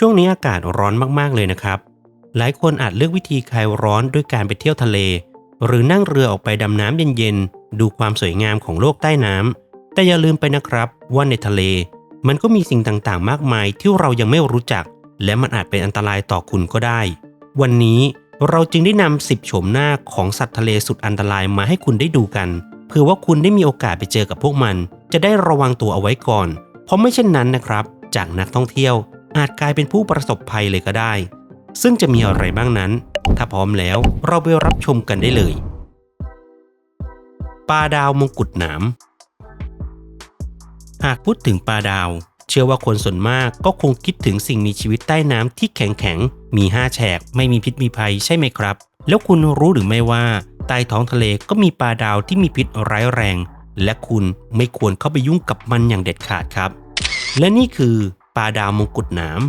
ช่วงนี้อากาศร้อนมากๆเลยนะครับ หลายคนอาจเลือกวิธีคลายร้อนด้วยการไปเที่ยวทะเล หรือนั่งเรือออกไปดำน้ำเย็นๆ ดูความสวยงามของโลกใต้น้ำ แต่อย่าลืมไปนะครับว่าในทะเล มันก็มีสิ่งต่างๆ มากมายที่เรายังไม่รู้จัก และมันอาจเป็นอันตรายต่อคุณก็ได้ วันนี้เราจึงได้นำ10โฉมหน้าของสัตว์ทะเลสุดอันตรายมาให้คุณได้ดูกันเพื่อว่าคุณได้มีโอกาสไปเจอกับพวกมัน จะได้ระวังตัวเอาไว้ก่อน เพราะไม่เช่นนั้นนะครับ จากนักท่องเที่ยว อาจกลายเป็นผู้ประสบภัยเลยก็ได้ ซึ่งจะมีอะไรบ้างนั้น ถ้าพร้อมแล้วเราไปรับชมกันได้เลยปลาดาวมงกุฎหนาม หากพูดถึงปลาดาว เชื่อว่าคนส่วนมากก็คงคิดถึงสิ่งมีชีวิตใต้น้ำที่แข็งแข็ง มีห้าแฉก ไม่มีพิษมีภัยใช่ไหมครับ แล้วคุณรู้หรือไม่ว่า ใต้ท้องทะเลก็มีปลาดาวที่มีพิษร้ายแรง และคุณไม่ควรเข้าไปยุ่งกับมันอย่างเด็ดขาดครับ และนี่คือ ปลาดาวมงกุฎหนาม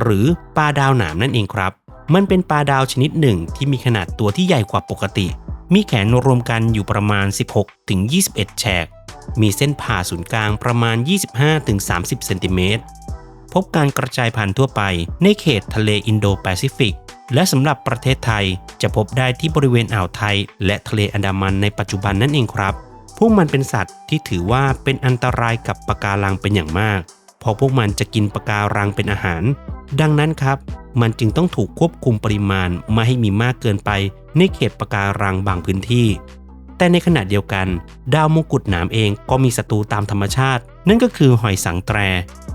หรือปลาดาวหนามนั่นเองครับ มันเป็นปลาดาวชนิดหนึ่งที่มีขนาดตัวที่ใหญ่กว่าปกติ มีแขนรวมกันอยู่ประมาณ 16-21 แฉก มีเส้นผ่าศูนย์กลางประมาณ 25-30 เซนติเมตร พบการกระจายพันธุ์ทั่วไปในเขตทะเลอินโดแปซิฟิก และสำหรับประเทศไทยจะพบได้ที่บริเวณอ่าวไทย และทะเลอันดามันในปัจจุบันนั่นเองครับ พวกมันเป็นสัตว์ที่ถือว่าเป็นอันตรายกับปะการังเป็นอย่างมาก เพราะพวกมันจะกินปะการังเป็นอาหาร ดังนั้นครับ มันจึงต้องถูกควบคุมปริมาณไม่ให้มีมากเกินไปในเขตปะการังบางพื้นที่ แต่ในขณะเดียวกัน ดาวมงกุฎหนามเองก็มีศัตรูตามธรรมชาติ นั่นก็คือหอยสังแตร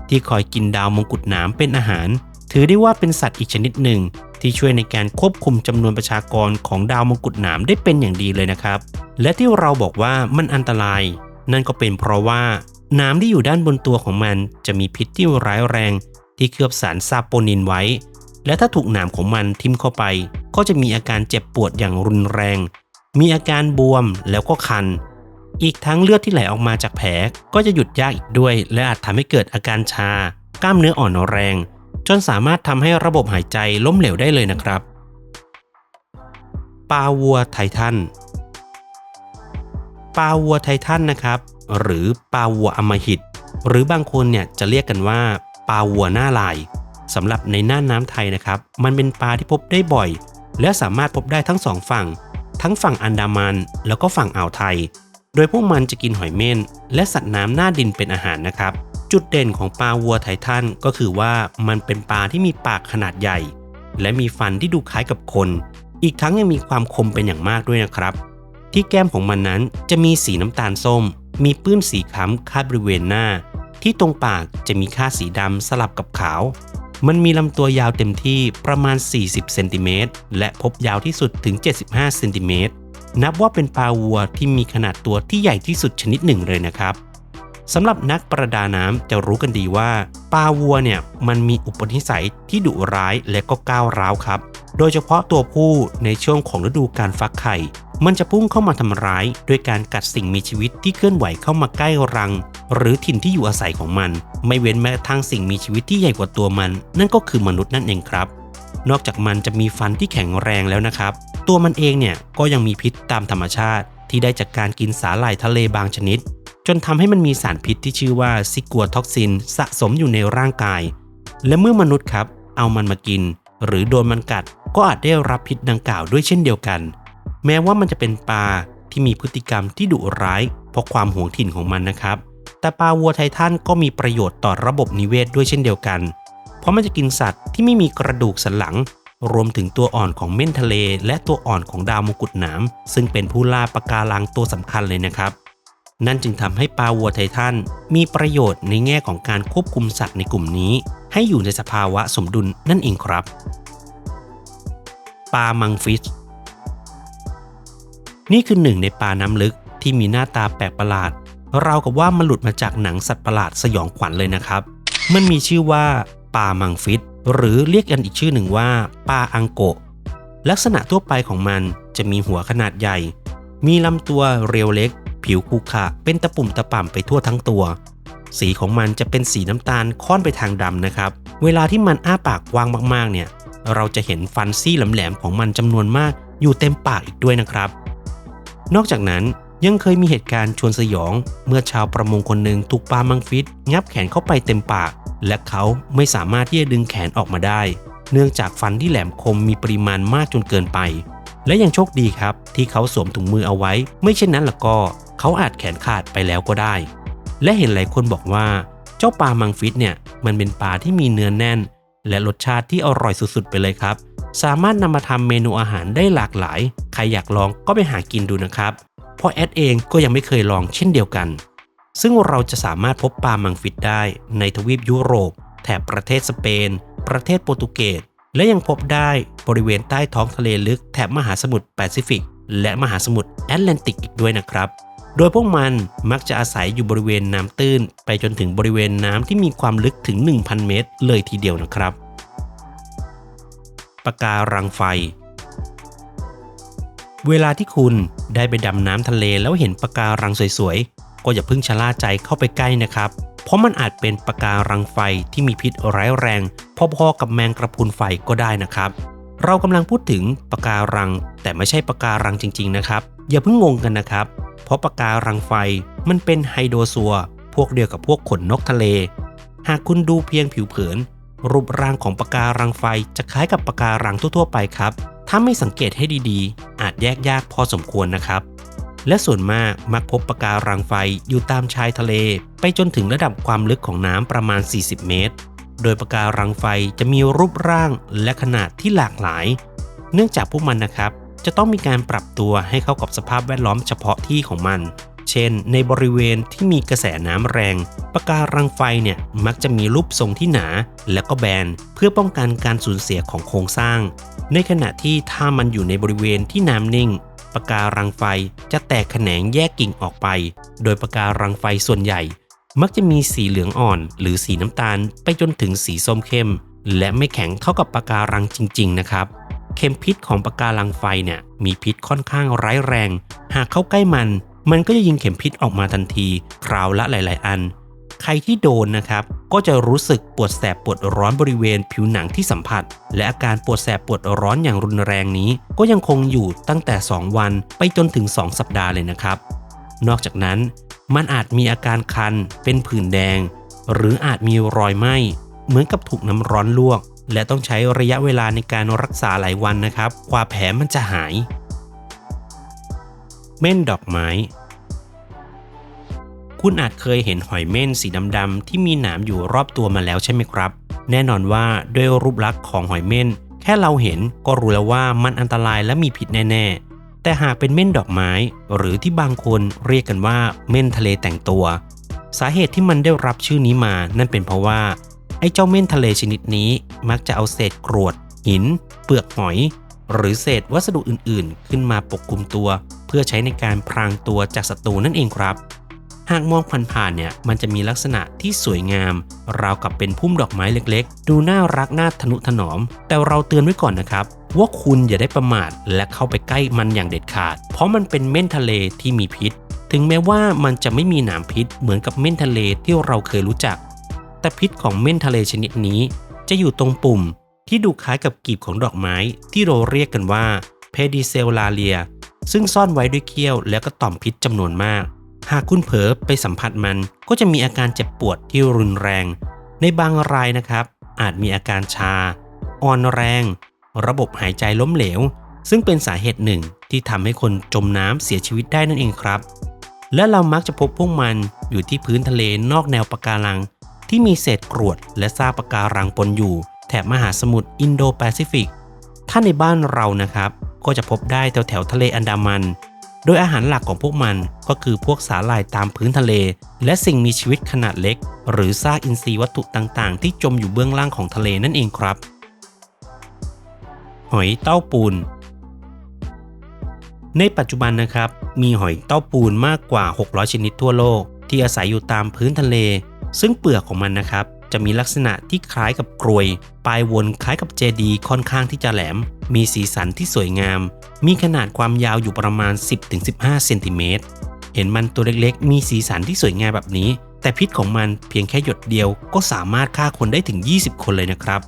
ที่คอยกินดาวมงกุฎหนามเป็นอาหาร ถือได้ว่าเป็นสัตว์อีกชนิดหนึ่ง ที่ช่วยในการควบคุมจำนวนประชากรของดาวมงกุฎหนามได้เป็นอย่างดีเลยนะครับ และที่เราบอกว่ามันอันตราย นั่นก็เป็นเพราะว่า น้ำที่อยู่ด้านบนตัวของมันจะมีพิษที่ร้ายแรงที่เคลือบสารซาโปนินไว้ และถ้าถูกหนามของมันทิ่มเข้าไป ก็จะมีอาการเจ็บปวดอย่างรุนแรง มีอาการบวมแล้วก็คัน อีกทั้งเลือดที่ไหลออกมาจากแผลก็จะหยุดยากอีกด้วย และอาจทำให้เกิดอาการชา กล้ามเนื้ออ่อนแรง จนสามารถทำให้ระบบหายใจล้มเหลวได้เลยนะครับปลาวัวไททันปลาวัวไททันนะครับ หรือปลาวัวอมหิต หรือบางคนเนี่ยจะเรียกกันว่าปลาวัวหน้าลายสำหรับในน่านน้ำไทยนะครับ มันเป็นปลาที่พบได้บ่อย และสามารถพบได้ทั้งสองฝั่ง ทั้งฝั่งอันดามันแล้วก็ฝั่งอ่าวไทย โดยพวกมันจะกินหอยเม่นและสัตว์น้ำหน้าดินเป็นอาหารนะครับ จุดเด่นของปลาวัวไททันก็คือว่ามันเป็นปลาที่มีปากขนาดใหญ่ และมีฟันที่ดูคล้ายกับคน อีกทั้งยังมีความคมเป็นอย่างมากด้วยนะครับ ที่แก้มของมันนั้นจะมีสีน้ำตาลส้ม มีปื้นสีคล้ำคาดบริเวณหน้า ที่ตรงปากจะมีค่าสีดำสลับกับขาว มันมีลำตัวยาวเต็มที่ประมาณ 40 เซนติเมตรและพบยาวที่สุดถึง 75 เซนติเมตร นับว่าเป็นปลาวัวที่มีขนาดตัวที่ใหญ่ที่สุดชนิดหนึ่งเลยนะครับ สำหรับนักประดาน้ำจะรู้กันดีว่า ปลาวัวเนี่ยมันมีอุปนิสัยที่ดุร้ายและก็ก้าวร้าวครับ โดยเฉพาะตัวผู้ในช่วงของฤดูการฟักไข่ มันจะพุ่งเข้ามาทำร้ายด้วยการกัดสิ่งมีชีวิตที่เคลื่อนไหวเข้ามาใกล้รัง หรือถิ่นที่อยู่อาศัยของมัน ไม่เว้นแม้กระทั่งสิ่งมีชีวิตที่ใหญ่กว่าตัวมัน นั่นก็คือมนุษย์นั่นเองครับ นอกจากมันจะมีฟันที่แข็งแรงแล้วนะครับ ตัวมันเองเนี่ยก็ยังมีพิษตามธรรมชาติที่ได้จากการกินสาหร่ายทะเลบางชนิด นทำให้มันมีสารพิษที่ชื่อว่าซิกัวท็อกซินสะสมอยู่ในร่างกาย และเมื่อมนุษย์ครับ เอามันมากิน หรือโดนมันกัด ก็อาจได้รับพิษดังกล่าวด้วยเช่นเดียวกัน แม้ว่ามันจะเป็นปลาที่มีพฤติกรรมที่ดุร้ายเพราะความหวงถิ่นของมันนะครับ แต่ปลาวัวไททันก็มีประโยชน์ต่อระบบนิเวศด้วยเช่นเดียวกัน เพราะมันจะกินสัตว์ที่ไม่มีกระดูกสันหลัง รวมถึงตัวอ่อนของเม่นทะเล และตัวอ่อนของดาวมงกุฎหนามซึ่งเป็นผู้ล่าปะการังตัวสำคัญเลยนะครับ นั่นจึงทำให้ปลาวัวไททันมีประโยชน์ในแง่ของการควบคุมสัตว์ในกลุ่มนี้ ให้อยู่ในสภาวะสมดุลนั่นเองครับ ปลามังฟิชนี่คือหนึ่งในปลาน้ำลึกที่มีหน้าตาแปลกประหลาดเรากับว่ามันหลุดมาจากหนังสัตว์ประหลาดสยองขวัญเลยนะครับ มันมีชื่อว่าปลามังฟิชหรือเรียกกันอีกชื่อหนึ่งว่าปลาอังโกะ ลักษณะทั่วไปของมันจะมีหัวขนาดใหญ่ มีลำตัวเรียวเล็ก ผิวคูขระเป็นตะปุ่มตะป่ำไปทั่วทั้งตัว สีของมันจะเป็นสีน้ำตาลค่อนไปทางดำนะครับ เวลาที่มันอ้าปากกว้างมากๆ เนี่ย เราจะเห็นฟันซี่แหลมๆของมันจำนวนมากอยู่เต็มปากอีกด้วยนะครับ นอกจากนั้นยังเคยมีเหตุการณ์ชวนสยอง เมื่อชาวประมงคนหนึ่งถูกปลามังฟิตงับแขนเข้าไปเต็มปาก และเขาไม่สามารถที่จะดึงแขนออกมาได้ เนื่องจากฟันที่แหลมคมมีปริมาณมากจนเกินไป และยังโชคดีครับที่เขาสวมถุงมือเอาไว้ ไม่เช่นนั้นล่ะก็เขาอาจแขนขาดไปแล้วก็ได้ และเห็นหลายคนบอกว่า เจ้าปลามังฟิตเนี่ยมันเป็นปลาที่มีเนื้อแน่น และรสชาติที่อร่อยสุดๆไปเลยครับ สามารถนำมาทำเมนูอาหารได้หลากหลาย ใครอยากลองก็ไปหากินดูนะครับ เพราะแอดเองก็ยังไม่เคยลองเช่นเดียวกัน ซึ่งเราจะสามารถพบปลามังฟิตได้ในทวีปยุโรป แถบประเทศสเปน ประเทศโปรตุเกส และยังพบได้บริเวณใต้ท้องทะเลลึกแถบมหาสมุทรแปซิฟิก และมหาสมุทรแอตแลนติกอีกด้วยนะครับ โดยพวกมันมักจะอาศัยอยู่บริเวณน้ำตื้น ไปจนถึงบริเวณน้ำที่มีความลึกถึง 1,000 เมตร เลยทีเดียวนะครับปะการังไฟ เวลาที่คุณได้ไปดำน้ำทะเลแล้วเห็นปะการังสวยๆ ก็อย่าเพิ่งชะล่าใจเข้าไปใกล้นะครับ เพราะมันอาจเป็นปะการังไฟที่มีพิษร้ายแรงพอๆกับแมงกระพุนไฟก็ได้นะครับ เรากำลังพูดถึงปะการัง แต่ไม่ใช่ปะการังจริง ๆ นะครับ อย่าเพิ่งงงกันนะครับ เพราะปะการังไฟมันเป็นไฮโดรซัว พวกเดียวกับพวกขนนกทะเล หากคุณดูเพียงผิวเผิน รูปร่างของปะการังไฟจะคล้ายกับปะการังทั่วๆไปครับถ้าไม่สังเกตให้ดีๆ อาจแยกยากพอสมควรนะครับ และส่วนมากมักพบปะการังไฟอยู่ตามชายทะเล ไปจนถึงระดับความลึกของน้ำประมาณ 40 เมตร โดยปะการังไฟจะมีรูปร่างและขนาดที่หลากหลาย เนื่องจากพวกมันนะครับ จะต้องมีการปรับตัวให้เข้ากับสภาพแวดล้อมเฉพาะที่ของมัน เช่น ในบริเวณที่มีกระแสน้ำแรงปะการังไฟเนี่ยมักจะมีรูปทรงที่หนาและก็แบนเพื่อป้องกันการสูญเสียของโครงสร้าง ในขณะที่ถ้ามันอยู่ในบริเวณที่น้ำนิ่ง ปะการังไฟจะแตกแขนงแยกกิ่งออกไป โดยปะการังไฟส่วนใหญ่ มักจะมีสีเหลืองอ่อน หรือสีน้ำตาลไปจนถึงสีส้มเข้ม และไม่แข็งเท่ากับปะการังจริง ๆ นะครับ เข็มพิษของปะการังไฟเนี่ยมีพิษค่อนข้างร้ายแรง หากเข้าใกล้มัน มันก็จะยิงเข็มพิษออกมาทันที คราวละหลาย ๆ อัน ใครที่โดนนะครับ ก็จะรู้สึกปวดแสบปวดร้อนบริเวณผิวหนังที่สัมผัส และอาการปวดแสบปวดร้อนอย่างรุนแรงนี้ ก็ยังคงอยู่ตั้งแต่ 2 วันไปจนถึง 2 สัปดาห์เลยนะครับ นอกจากนั้น มันอาจมีอาการคัน เป็นผื่นแดง หรืออาจมีรอยไหม้เหมือนกับถูกน้ำร้อนลวก และต้องใช้ระยะเวลาในการรักษาหลายวันนะครับกว่าแผลมันจะหาย เม่นดอกไม้ คุณอาจเคยเห็นหอยเม่นสีดำๆที่มีหนามอยู่รอบตัวมาแล้วใช่ไหมครับ แน่นอนว่าด้วยรูปลักษณ์ของหอยเม่น แค่เราเห็นก็รู้แล้วว่ามันอันตรายและมีพิษแน่ๆ แต่หากเป็นเม่นดอกไม้ หรือที่บางคนเรียกกันว่าเม่นทะเลแต่งตัว สาเหตุที่มันได้รับชื่อนี้มานั่นเป็นเพราะว่าไอ้เจ้าเม่นทะเลชนิดนี้มักจะเอาเศษกรวด หิน เปลือกหอย หรือเศษวัสดุอื่นๆ ขึ้นมาปกคลุมตัว เพื่อใช้ในการพรางตัวจากศัตรูนั่นเองครับ หากมองผ่านๆเนี่ยมันจะมีลักษณะที่สวยงาม ราวกับเป็นพุ่มดอกไม้เล็กๆ ดูน่ารักน่าทนุถนอม แต่เราเตือนไว้ก่อนนะครับ ว่าคุณอย่าได้ประมาทและเข้าไปใกล้มันอย่างเด็ดขาด เพราะมันเป็นเม่นทะเลที่มีพิษ ถึงแม้ว่ามันจะไม่มีหนามพิษเหมือนกับเม่นทะเลที่เราเคยรู้จัก แต่พิษของเม่นทะเลชนิดนี้ จะอยู่ตรงปุ่มที่ดูคล้ายกับกีบของดอกไม้ ที่เราเรียกกันว่าเพดิเซลลาเลียซึ่งซ่อนไว้ด้วยเขี้ยวและก็ต่อมพิษจำนวนมาก หากคุณเผลอไปสัมผัสมันก็จะมีอาการเจ็บปวดที่รุนแรง ในบางรายนะครับ อาจมีอาการชา อ่อนแรง ระบบหายใจล้มเหลว ซึ่งเป็นสาเหตุหนึ่งที่ทำให้คนจมน้ำเสียชีวิตได้นั่นเองครับ และเรามักจะพบพวกมันอยู่ที่พื้นทะเลนอกแนวปะการัง ที่มีเศษกรวดและซากปะการังปนอยู่ แถบมหาสมุทรอินโดแปซิฟิก ถ้าในบ้านเรานะครับ ก็จะพบได้แถวแถวทะเลอันดามัน โดยอาหารหลักของพวกมันก็คือพวกสาหร่ายตามพื้นทะเล และสิ่งมีชีวิตขนาดเล็ก หรือซากอินทรีย์วัตถุต่างๆ ที่จมอยู่เบื้องล่างของทะเลนั่นเองครับ หอยเต้าปูน ในปัจจุบันนะครับ มีหอยเต้าปูนมากกว่า 600 ชนิดทั่วโลก ที่อาศัยอยู่ตามพื้นทะเล ซึ่งเปลือกของมันนะครับ จะมีลักษณะที่คล้ายกับกรวย ปลายวนคล้ายกับเจดีค่อนข้างที่จะแหลม มีสีสันที่สวยงาม มีขนาดความยาวอยู่ประมาณ 10-15 เซนติเมตร เห็นมันตัวเล็กๆ มีสีสันที่สวยงามแบบนี้ แต่พิษของมันเพียงแค่หยดเดียวก็สามารถฆ่าคนได้ถึง 20 คนเลยนะครับ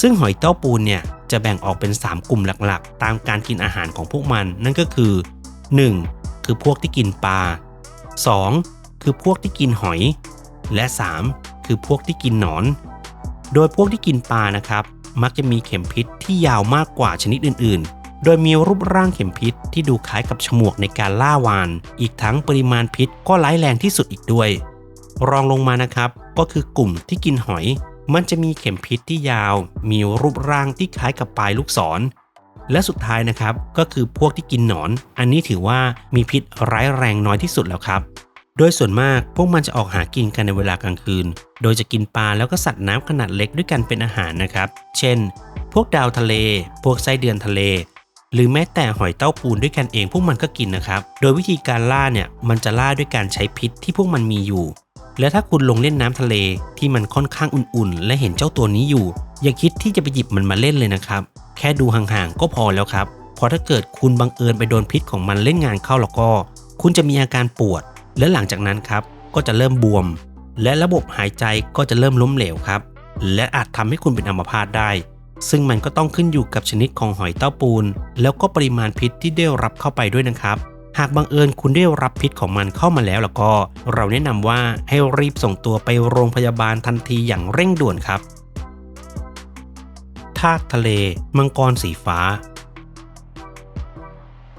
ซึ่งหอยเต้าปูนเนี่ยจะแบ่งออกเป็น 3 กลุ่มหลักๆ ตามการกินอาหารของพวกมัน นั่นก็คือ 1. คือพวกที่กินปลา 2. คือพวกที่กินหอย และ 3. คือพวกที่กินหนอน โดยพวกที่กินปลานะครับ มักจะมีเข็มพิษที่ยาวมากกว่าชนิดอื่น ๆ โดยมีรูปร่างเข็มพิษที่ดูคล้ายกับฉมวกในการล่าวาน อีกทั้งปริมาณพิษก็ร้ายแรงที่สุดอีกด้วย รองลงมานะครับ ก็คือกลุ่มที่กินหอย มันจะมีเข็มพิษที่ยาว มีรูปร่างที่คล้ายกับปลายลูกศร และสุดท้ายนะครับ ก็คือพวกที่กินหนอน อันนี้ถือว่ามีพิษร้ายแรงน้อยที่สุดแล้วครับ โดยส่วนมากพวกมันจะออกหากินกันในเวลากลางคืน โดยจะกินปลาแล้วก็สัตว์น้ำขนาดเล็กด้วยกันเป็นอาหารนะครับ เช่น พวกดาวทะเล พวกไส้เดือนทะเล หรือแม้แต่หอยเต้าปูนด้วยกันเองพวกมันก็กินนะครับ โดยวิธีการล่าเนี่ยมันจะล่าด้วยการใช้พิษที่พวกมันมีอยู่ และถ้าคุณลงเล่นน้ำทะเลที่มันค่อนข้างอุ่นๆ และเห็นเจ้าตัวนี้อยู่ อย่าคิดที่จะไปหยิบมันมาเล่นเลยนะครับ แค่ดูห่างๆก็พอแล้วครับ เพราะถ้าเกิดคุณบังเอิญไปโดนพิษของมันเล่นงานเข้าแล้วก็ คุณจะมีอาการปวด และหลังจากนั้นครับก็จะเริ่มบวม และระบบหายใจก็จะเริ่มล้มเหลวครับ และอาจทำให้คุณเป็นอัมพาตได้ ซึ่งมันก็ต้องขึ้นอยู่กับชนิดของหอยเต้าปูน แล้วก็ปริมาณพิษที่ได้รับเข้าไปด้วยนะครับ หากบังเอิญคุณได้รับพิษของมันเข้ามาแล้วแล้วก็ เราแนะนำว่าให้รีบส่งตัวไปโรงพยาบาลทันทีอย่างเร่งด่วนครับทากทะเล มังกรสีฟ้า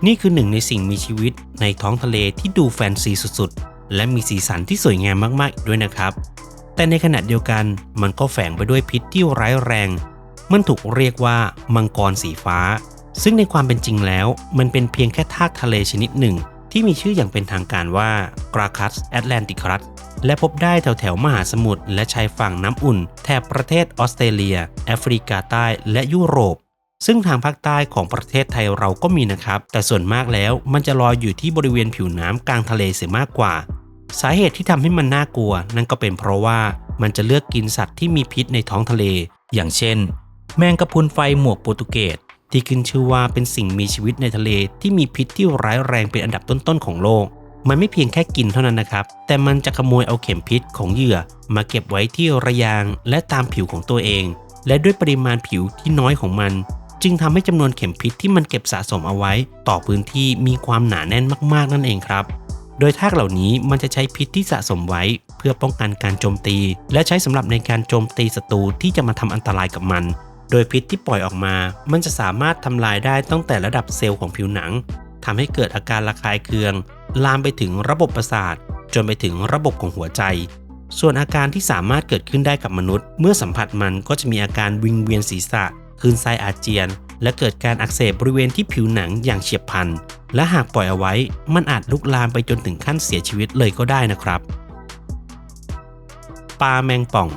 นี่คือหนึ่งในสิ่งมีชีวิตในท้องทะเลที่ดูแฟนซีสุดๆ และมีสีสันที่สวยงามมากๆอีกด้วยนะครับ แต่ในขณะเดียวกันมันก็แฝงไปด้วยพิษที่ร้ายแรง มันถูกเรียกว่ามังกรสีฟ้า ซึ่งในความเป็นจริงแล้ว มันเป็นเพียงแค่ทากทะเลชนิดหนึ่ง ที่มีชื่ออย่างเป็นทางการว่ากราคัสแอตแลนติคัสและพบได้แถวแถวมหาสมุทรและชายฝั่งน้ำอุ่น แถบประเทศออสเตรเลีย แอฟริกาใต้และยุโรป ซึ่งทางภาคใต้ของประเทศไทยเราก็มีนะครับ แต่ส่วนมากแล้วมันจะลอยอยู่ที่บริเวณผิวน้ำกลางทะเลเสียมากกว่า สาเหตุที่ทำให้มันน่ากลัว นั่นก็เป็นเพราะว่ามันจะเลือกกินสัตว์ที่มีพิษในท้องทะเล อย่างเช่น แมงกะพรุนไฟหมวกโปรตุเกสที่ขึ้นชื่อว่าเป็นสิ่งมีชีวิตในทะเลที่มีพิษที่ร้ายแรงเป็นอันดับต้นๆของโลก มันไม่เพียงแค่กินเท่านั้นนะครับ แต่มันจะขโมยเอาเข็มพิษของเหยื่อ มาเก็บไว้ที่ระยางและตามผิวของตัวเอง และด้วยปริมาณผิวที่น้อยของมัน จึงทำให้จำนวนเข็มพิษที่มันเก็บสะสมเอาไว้ ต่อพื้นที่มีความหนาแน่นมากๆนั่นเองครับ โดยทากเหล่านี้มันจะใช้พิษที่สะสมไว้ เพื่อป้องกันการโจมตี และใช้สำหรับในการโจมตีศัตรูที่จะมาทำอันตรายกับมัน โดยพิษที่ปล่อยออกมา มันจะสามารถทำลายได้ตั้งแต่ระดับเซลล์ของผิวหนังทำให้เกิดอาการระคายเคือง ลามไปถึงระบบประสาท จนไปถึงระบบของหัวใจส่วนอาการที่สามารถเกิดขึ้นได้กับมนุษย์ เมื่อสัมผัสมันก็จะมีอาการวิงเวียนศีรษะ คลื่นไส้อาเจียน และเกิดการอักเสบบริเวณที่ผิวหนังอย่างเฉียบพลัน และหากปล่อยเอาไว้ มันอาจลุกลามไปจนถึงขั้นเสียชีวิตเลยก็ได้นะครับ ปลาแมงป่อง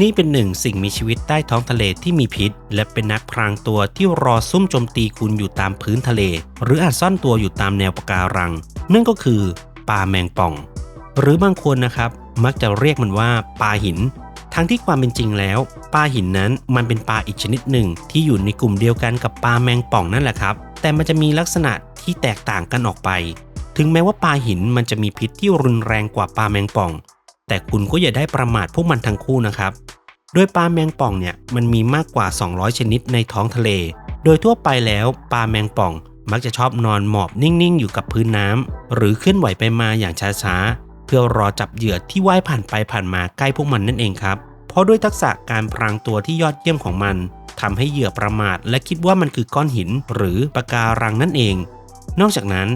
นี่เป็นหนึ่งสิ่งมีชีวิตใต้ท้องทะเลที่มีพิษ และเป็นนักพรางตัวที่รอซุ่มโจมตีคุณอยู่ตามพื้นทะเล หรืออาจซ่อนตัวอยู่ตามแนวปะการัง นั่นก็คือปลาแมงป่อง หรือบางคนนะครับมักจะเรียกมันว่าปลาหิน ทั้งที่ความเป็นจริงแล้ว ปลาหินนั้นมันเป็นปลาอีกชนิดหนึ่ง ที่อยู่ในกลุ่มเดียวกันกับปลาแมงป่องนั่นแหละครับ แต่มันจะมีลักษณะที่แตกต่างกันออกไป ถึงแม้ว่าปลาหินมันจะมีพิษที่รุนแรงกว่าปลาแมงป่อง แต่คุณก็อย่าได้ประมาทพวกมันทั้งคู่นะครับโดยปลาแมงป่องเนี่ยมันมีมากกว่า 200 ชนิดในท้องทะเล โดยทั่วไปแล้วปลาแมงป่องมักจะชอบนอนหมอบนิ่งๆ อยู่กับพื้นน้ำหรือเคลื่อนไหวไปมาอย่างช้าๆ พื่อรอจับเหยื่อที่ว่ายผ่านไปผ่านมาใกล้พวกมันนั่นเองครับ เพราะด้วยทักษะการพรางตัวที่ยอดเยี่ยมของมันทำให้เหยื่อประมาท และคิดว่ามันคือก้อนหินหรือปะการังนั่นเอง นอกจากนั้น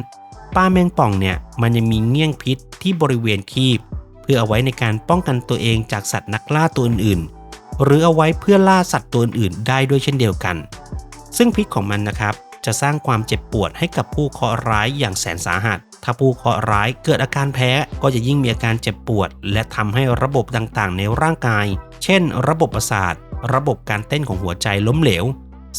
ปลาแมงป่องเนี่ยมันยังมีเงี้ยงพิษที่บริเวณคีบ เพื่อเอาไว้ในการป้องกันตัวเองจากสัตว์นักล่าตัวอื่นๆหรือเอาไว้เพื่อล่าสัตว์ตัวอื่นๆได้ด้วยเช่นเดียวกัน ซึ่งพิษของมันนะครับ จะสร้างความเจ็บปวดให้กับผู้เคราะห์ร้ายอย่างแสนสาหัส ถ้าผู้เคราะห์ร้ายเกิดอาการแพ้ก็จะยิ่งมีอาการเจ็บปวด และทำให้ระบบต่างๆ ในร่างกาย เช่น ระบบประสาท ระบบการเต้นของหัวใจล้มเหลว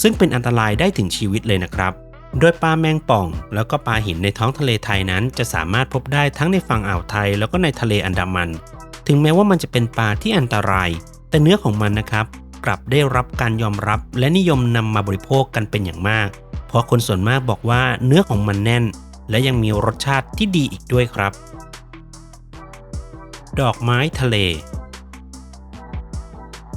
ซึ่งเป็นอันตรายได้ถึงชีวิตเลยนะครับโดยปลาแมงป่อง แล้วก็ปลาหินในท้องทะเลไทยนั้น จะสามารถพบได้ทั้งในฝั่งอ่าวไทย แล้วก็ในทะเลอันดามัน ถึงแม้ว่ามันจะเป็นปลาที่อันตราย แต่เนื้อของมันนะครับ กลับได้รับการยอมรับและนิยมนำมาบริโภคกันเป็นอย่างมาก เพราะคนส่วนมากบอกว่าเนื้อของมันแน่น และยังมีรสชาติที่ดีอีกด้วยครับ ดอกไม้ทะเล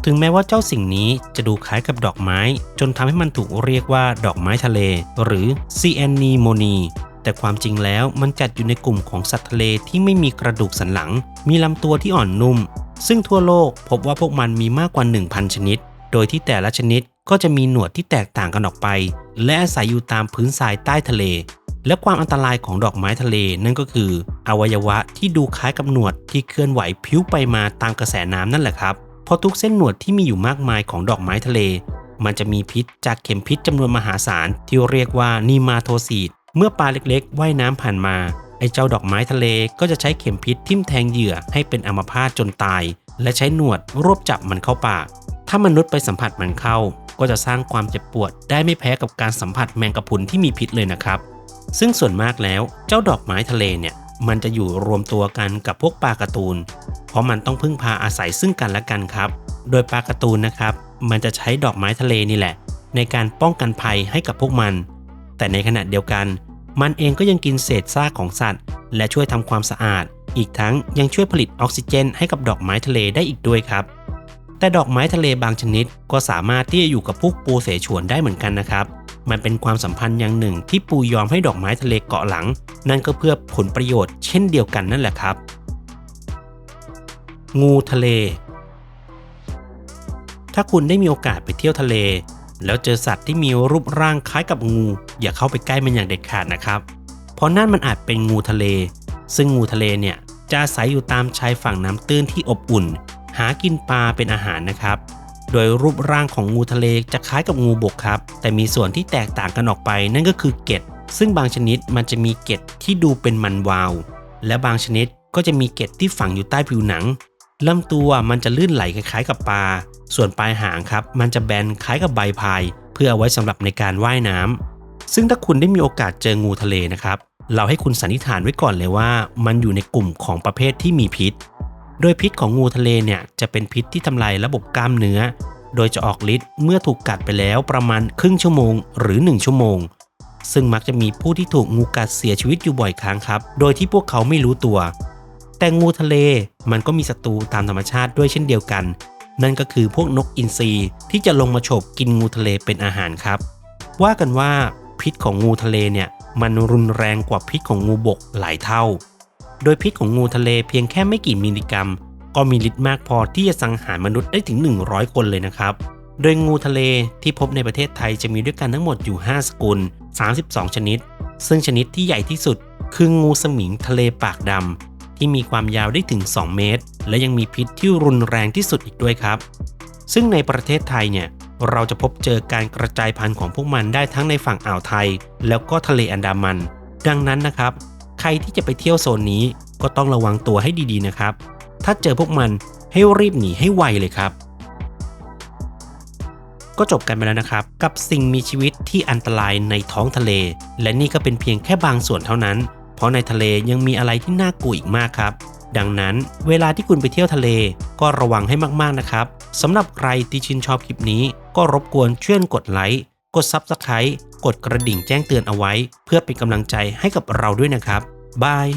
ถึงแม้ว่าเจ้าสิ่งนี้จะดูคล้ายกับดอกไม้ จนทำให้มันถูกเรียกว่าดอกไม้ทะเล หรือซีแอนนีโมนีแต่ความจริงแล้วมันจัดอยู่ในกลุ่มของสัตว์ทะเลที่ไม่มีกระดูกสันหลัง มีลำตัวที่อ่อนนุ่ม ซึ่งทั่วโลกพบว่าพวกมันมีมากกว่า 1,000 ชนิด โดยที่แต่ละชนิด ก็จะมีหนวดที่แตกต่างกันออกไป และอาศัยอยู่ตามพื้นทรายใต้ทะเล และความอันตรายของดอกไม้ทะเลนั่นก็คือ อวัยวะที่ดูคล้ายกับหนวดที่เคลื่อนไหวพิ้วไปมาตามกระแสน้ำนั่นแหละครับเพราะทุกเส้นหนวดที่มีอยู่มากมายของดอกไม้ทะเล มันจะมีพิษจากเข็มพิษจำนวนมหาศาลที่เรียกว่านีมาโทซีดเมื่อปลาเล็กๆว่ายน้ำผ่านมาไอ้เจ้าดอกไม้ทะเลก็จะใช้เข็มพิษทิ่มแทงเหยื่อให้เป็นอัมพาตจนตาย และใช้หนวดรวบจับมันเข้าปากถ้ามนุษย์ไปสัมผัสมันเข้า ก็จะสร้างความเจ็บปวดได้ไม่แพ้กับการสัมผัสแมงกะพรุนที่มีพิษเลยนะครับ ซึ่งส่วนมากแล้วเจ้าดอกไม้ทะเลเนี่ยมันจะอยู่รวมตัวกันกับพวกปลาการ์ตูน เพราะมันต้องพึ่งพาอาศัยซึ่งกันและกันครับ โดยปลาการ์ตูนนะครับ มันจะใช้ดอกไม้ทะเลนี่แหละ ในการป้องกันภัยให้กับพวกมัน แต่ในขณะเดียวกัน มันเองก็ยังกินเศษซากของสัตว์ และช่วยทำความสะอาด อีกทั้งยังช่วยผลิตออกซิเจน ให้กับดอกไม้ทะเลได้อีกด้วยครับ แต่ดอกไม้ทะเลบางชนิดก็สามารถที่จะอยู่กับพวกปูเสฉวนได้เหมือนกันนะครับ มันเป็นความสัมพันธ์อย่างหนึ่งที่ปูยอมให้ดอกไม้ทะเลเกาะหลัง นั่นก็เพื่อผลประโยชน์เช่นเดียวกันนั่นแหละครับ งูทะเล ถ้าคุณได้มีโอกาสไปเที่ยวทะเล แล้วเจอสัตว์ที่มีรูปร่างคล้ายกับงู อย่าเข้าไปใกล้มันอย่างเด็ดขาดนะครับ เพราะนั่นมันอาจเป็นงูทะเล ซึ่งงูทะเลเนี่ยจะอาศัยอยู่ตามชายฝั่งน้ำตื้นที่อบอุ่น หากินปลาเป็นอาหารนะครับ โดยรูปร่างของงูทะเลจะคล้ายกับงูบกครับ แต่มีส่วนที่แตกต่างกันออกไปนั่นก็คือเกล็ดซึ่งบางชนิดมันจะมีเกล็ดที่ดูเป็นมันวาว และบางชนิดก็จะมีเกล็ดที่ฝังอยู่ใต้ผิวหนังลำตัวมันจะลื่นไหลคล้ายๆกับปลา ส่วนปลายหางครับ มันจะแบนคล้ายกับใบพาย เพื่อเอาไว้สำหรับในการว่ายน้ำซึ่งถ้าคุณได้มีโอกาสเจองูทะเลนะครับ เราให้คุณสันนิษฐานไว้ก่อนเลยว่า มันอยู่ในกลุ่มของประเภทที่มีพิษ โดยพิษของงูทะเลเนี่ยจะเป็นพิษที่ทำลายระบบกล้ามเนื้อ โดยจะออกฤทธิ์เมื่อถูกกัดไปแล้วประมาณครึ่งชั่วโมง หรือ 1 ชั่วโมง ซึ่งมักจะมีผู้ที่ถูกงูกัดเสียชีวิตอยู่บ่อยครั้งครับ โดยที่พวกเขาไม่รู้ตัว แต่งูทะเลมันก็มีศัตรูตามธรรมชาติด้วยเช่นเดียวกัน นั่นก็คือพวกนกอินทรีที่จะลงมาฉกกินงูทะเลเป็นอาหารครับ ว่ากันว่าพิษของงูทะเลเนี่ยมันรุนแรงกว่าพิษของงูบกหลายเท่า โดยพิษของงูทะเลเพียงแค่ไม่กี่มิลลิกรัม ก็มีฤทธิ์มากพอที่จะสังหารมนุษย์ได้ถึง 100 คนเลยนะครับ โดยงูทะเลที่พบในประเทศไทยจะมีด้วยกันทั้งหมดอยู่ 5 สกุล 32 ชนิด ซึ่งชนิดที่ใหญ่ที่สุด คืองูสมิงทะเลปากดำที่มีความยาวได้ถึง 2 เมตร และยังมีพิษที่รุนแรงที่สุดอีกด้วยครับ ซึ่งในประเทศไทยเนี่ยเราจะพบเจอการกระจายพันธุ์ของพวกมันได้ทั้งในฝั่งอ่าวไทย แล้วก็ทะเลอันดามัน ดังนั้นนะครับ ใครที่จะไปเที่ยวโซนนี้ก็ต้องระวังตัวให้ดีๆนะครับ ถ้าเจอพวกมันให้รีบหนีให้ไวเลยครับ ก็จบกันไปแล้วนะครับ กับสิ่งมีชีวิตที่อันตรายในท้องทะเล และนี่ก็เป็นเพียงแค่บางส่วนเท่านั้น เพราะในทะเลยังมีอะไรที่น่ากลัวอีกมากครับ ดังนั้นเวลาที่คุณไปเที่ยวทะเลก็ระวังให้มากๆนะครับสำหรับใครที่ชื่นชอบคลิปนี้ก็รบกวนช่วยกดไลค์ กด Subscribe กดกระดิ่งแจ้งเตือนเอาไว้ เพื่อเป็นกำลังใจให้กับเราด้วยนะครับบาย